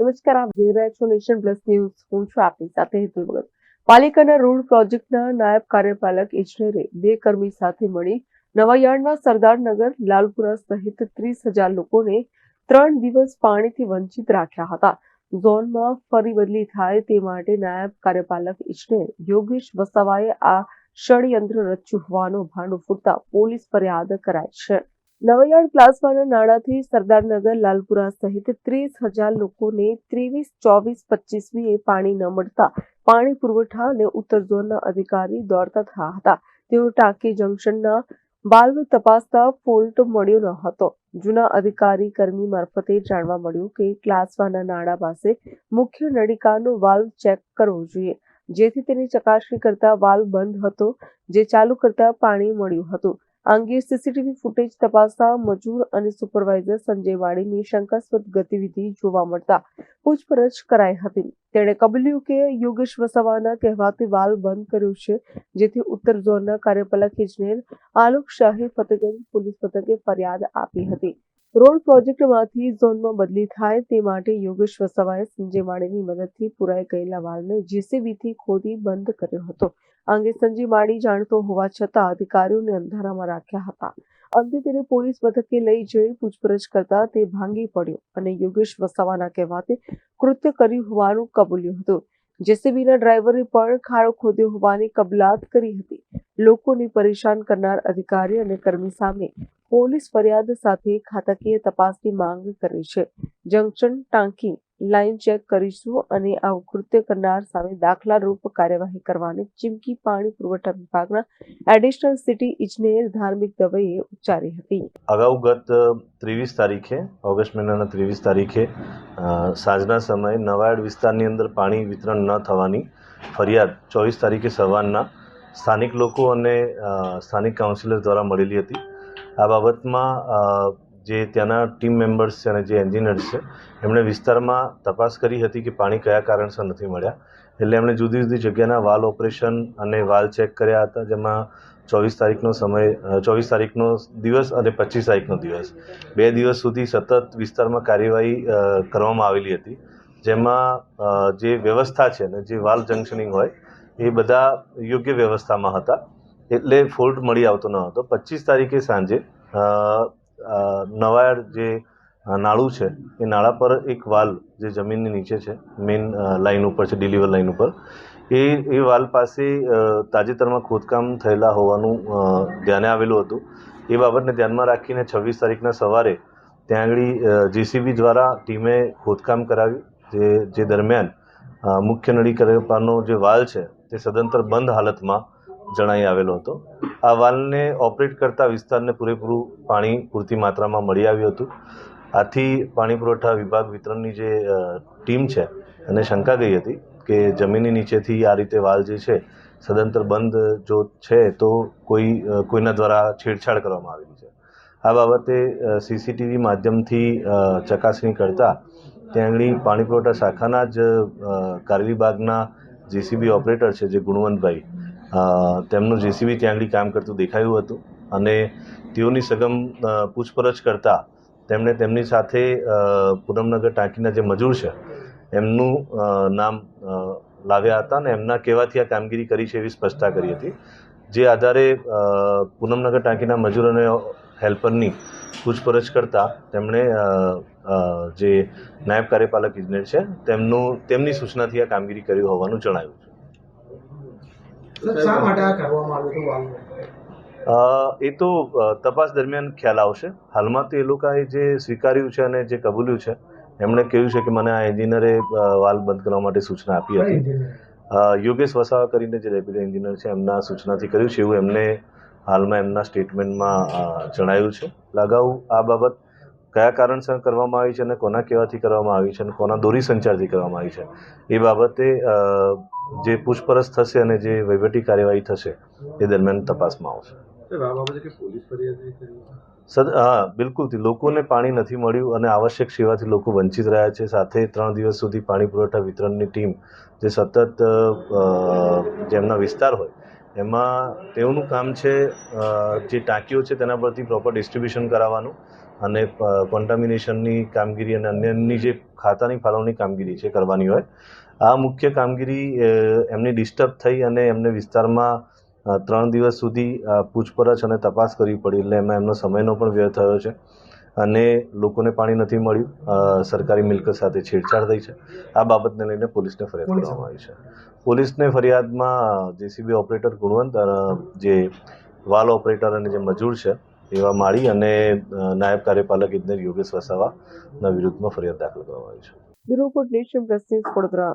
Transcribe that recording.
નમસ્કાર, આપ જોઈ રહ્યા છો નેશન પ્લસ ન્યૂઝ. હું છું આપની સાથે હેતુલ ભગત. પાલિકાના રોડ પ્રોજેક્ટના નાયબ કાર્યપાલક ઇજનેરે બે કર્મી સાથે મળી નવાયાર્ડના સરદારનગર લાલપુરા સહિત ત્રીસ હજાર લોકોને ત્રણ દિવસ પાણીથી વંચિત રાખ્યા હતા. ઝોનમાં ફરી બદલી થાય તે માટે નાયબ કાર્યપાલક ઇજનેર યોગેશ વસાવાએ આ ષડયંત્ર રચ્યું હોવાનો ભાંડો ફૂટતા પોલીસ ફરિયાદ કરાઈ છે. નવયાર્ડ પ્લાઝમાના નાણાંથી સરદારનગર, લાલપુરા સહિત ત્રીસ હજાર લોકોને ત્રેવીસ, ચોવીસ પચીસમીએ પાણી ન મળતા પાણી પુરવઠા અને ઉત્તર ઝોનના અધિકારી દોડતા થયા હતા. તેઓ ટાંકી જંકશનના વાલ્વ તપાસતા ફોલ્ટ મળ્યો ન હતો. જૂના અધિકારી કર્મી મારફતે જાણવા મળ્યું કે ક્લાસવાના નાણાં પાસે મુખ્ય નળિકાનો વાલ્વ ચેક કરવો જોઈએ, જેથી તેની ચકાસણી કરતા વાલ્વ બંધ હતો, જે ચાલુ કરતા પાણી મળ્યું હતું. આ અંગે સીસીટીવી ફૂટેજ તપાસતા મજૂર અને સુપરવાઇઝર સંજય વાડીની શંકાસ્પદ ગતિવિધિ જોવા મળતા પૂછપરછ કરાઈ હતી. તેણે કબૂલ્યું કે યોગેશ વસાવાના કહેવાથી વાલ બંધ કર્યું છે, જેથી ઉત્તર ઝોનના કાર્યપાલક ઇજનેર આલોક શાહે ફતેગંજ પોલીસ મથકે ફરિયાદ આપી હતી. રોડ પ્રોજેક્ટમાંથી ઝોનમાં બદલી થાય તે માટે યોગેશ વસાવાએ સંજય માળીની મદદથી પુરાઈ ગયેલા વાલને જેસીબીથી ખોદી બંધ કર્યો હતો. આ અંગે સંજય માળી જાણતો હોવા છતાં અધિકારીઓને અંધારામાં રાખ્યા હતા. અંતે તેને પોલીસ મથકે લઈ જઈ પૂછપરછ કરતા તે ભાંગી પડ્યો અને યોગેશ વસાવાના કહેવાથી કૃત્ય કર્યું હોવાનું કબૂલ્યું હતું. જેસીબીના ડ્રાઈવરે પણ ખાડો ખોદ્યો હોવાની કબૂલાત કરી હતી. લોકોને પરેશાન કરનાર અધિકારી અને કર્મી સામે પોલીસ ફરિયાદ સાથે ખાતાકીય તપાસની માંગ કરી છે. જંકશન ટાંકી લાઈન ચેક કરીશું અને આવું કૃત્ય કરનાર સામે દાખલારૂપ કાર્યવાહી કરવાની ચીમકી પાણી પુરવઠા વિભાગના એડિશનલ સિટી ઇજનેર ધાર્મિક દવેએ ઉચ્ચારી હતી. અગાઉ ગત ત્રેવીસ તારીખે, ઓગસ્ટ મહિનાના ત્રેવીસ તારીખે સાંજના સમયે નવાડ વિસ્તારની અંદર પાણી વિતરણ ન થવાની ફરિયાદ ચોવીસ તારીખે સવારના સ્થાનિક લોકો અને સ્થાનિક કાઉન્સિલર દ્વારા મળેલી હતી. આ બાબતમાં જે ત્યાંના ટીમ મેમ્બર્સ છે અને જે એન્જિનિયર્સ છે, એમણે વિસ્તારમાં તપાસ કરી હતી કે પાણી કયા કારણસર નથી મળ્યા. એટલે એમણે જુદી જુદી જગ્યાના વાલ ઓપરેશન અને વાલ ચેક કર્યા હતા, જેમાં ચોવીસ તારીખનો સમય ચોવીસ તારીખનો દિવસ અને પચીસ તારીખનો દિવસ. બે દિવસ સુધી સતત વિસ્તારમાં કાર્યવાહી કરવામાં આવેલી હતી. જેમાં જે વ્યવસ્થા છે ને જે વાલ જંક્શનિંગ હોય, એ બધા યોગ્ય વ્યવસ્થામાં હતા. એટલે ફોલ્ટ મળી આવતો ન હતો. પચીસ તારીખે સાંજે અ, જે નાળું છે એ નાળા પર એક વાલ જે જમીનની નીચે છે મેઇન લાઇન ઉપર છે ડિલિવર લાઇન ઉપર એ એ વાલ પાસે તાજેતરમાં ખોદકામ થયેલા હોવાનું ધ્યાને આવેલું હતું. એ બાબતને ધ્યાનમાં રાખીને છવ્વીસ તારીખના સવારે ત્યાં આગળ જેસીબી દ્વારા ટીમે ખોદકામ કરાવ્યું જે જે દરમિયાન મુખ્ય નળી કરપાનો જે વાલ છે તે સદંતર બંધ હાલતમાં જણાઈ આવેલો હતો. આ વાલને ઓપરેટ કરતા વિસ્તારને પૂરેપૂરું પાણી પૂરતી માત્રામાં મળી આવ્યું હતું. આથી પાણી પુરવઠા વિભાગ વિતરણની જે ટીમ છે, એને શંકા ગઈ હતી કે જમીનની નીચેથી આ રીતે વાલ જે છે, સદંતર બંધ જો છે તો કોઈ કોઈના દ્વારા છેડછાડ કરવામાં આવેલી છે. આ બાબતે સીસીટીવી માધ્યમથી ચકાસણી કરતા ત્યાં આગળ પાણી પુરવઠા શાખાના જ કારવી બાગના જેસીબી ઓપરેટર છે, જે ગુણવંતભાઈ તેમનું જેસીબી ત્યાં આગળ કામ કરતું દેખાયું હતું અને તેઓની સઘન પૂછપરછ કરતા તેમણે તેમની સાથે પૂનમનગર ટાંકીના જે મજૂર છે, એમનું નામ લાવ્યા હતા અને એમના કહેવાથી આ કામગીરી કરી છે એવી સ્પષ્ટતા કરી હતી. જે આધારે પૂનમનગર ટાંકીના મજૂર અને હેલ્પરની પૂછપરછ કરતા તેમણે જે નાયબ કાર્યપાલક ઇજનેર છે, તેમનું, તેમની સૂચનાથી આ કામગીરી કરી હોવાનું જણાવ્યું છે. શા માટે આ કરવામાં આવ્યું વાલ્વ એ તો તપાસ દરમિયાન ખ્યાલ આવશે. હાલમાં તો એ લોકોએ જે સ્વીકાર્યું છે અને જે કબૂલ્યું છે એમણે કહ્યું છે કે મને આ એન્જિનિયરે વાલ વાલ્વ બંધ કરવા માટે સૂચના આપી હતી. યોગેશ વસાવા કરીને જે ડેપ્યુટી એન્જિનિયર છે એમના સૂચનાથી કર્યું છે એવું એમને હાલમાં એમના સ્ટેટમેન્ટમાં જણાયું છે. લગાઉ આ બાબત કયા કારણસર કરવામાં આવી છે અને કોના કહેવાથી કરવામાં આવી છે અને કોના દોરી સંચારથી કરવામાં આવી છે? એ બાબતે જે પૂછપરછ થશે અને જે વહીવટી કાર્યવાહી થશે એ દરમિયાન તપાસમાં આવશે. સર હા બિલકુલથી લોકોને પાણી નથી મળ્યું અને આવશ્યક સેવાથી લોકો વંચિત રહ્યા છે. સાથે ત્રણ દિવસ સુધી પાણી પુરવઠા વિતરણની ટીમ જે સતત જેમના વિસ્તાર હોય એમાં તેઓનું કામ છે જે ટાંકીઓ છે તેના પરથી પ્રોપર ડિસ્ટ્રીબ્યુશન કરાવવાનું અને કોન્ટામિનેશનની કામગીરી અને અન્યની જે ખાતાની ફાળવણી કામગીરી છે કરવાની હોય. આ મુખ્ય કામગીરી એમની ડિસ્ટર્બ થઈ અને એમને વિસ્તારમાં ત્રણ દિવસ સુધી પૂછપરછ અને તપાસ કરવી પડી એટલે એમાં એમનો સમયનો પણ વ્યય થયો છે. અને લોકોને પાણી નથી મળ્યું. સરકારી મિલકત સાથે છેડછાડ થઈ છે. આ બાબતને લઈને પોલીસને ફરિયાદ કરવામાં આવી છે. પોલીસને ફરિયાદમાં જેસીબી ઓપરેટર ગુણવંત જે વાલ ઓપરેટર અને જે મજૂર છે એવા માળી અને નાયબ કાર્યપાલક ઇજનેર યોગેશ વસાવાના વિરુદ્ધમાં ફરિયાદ દાખલ કરવામાં આવી છે. Bureau nation plus Vadodara.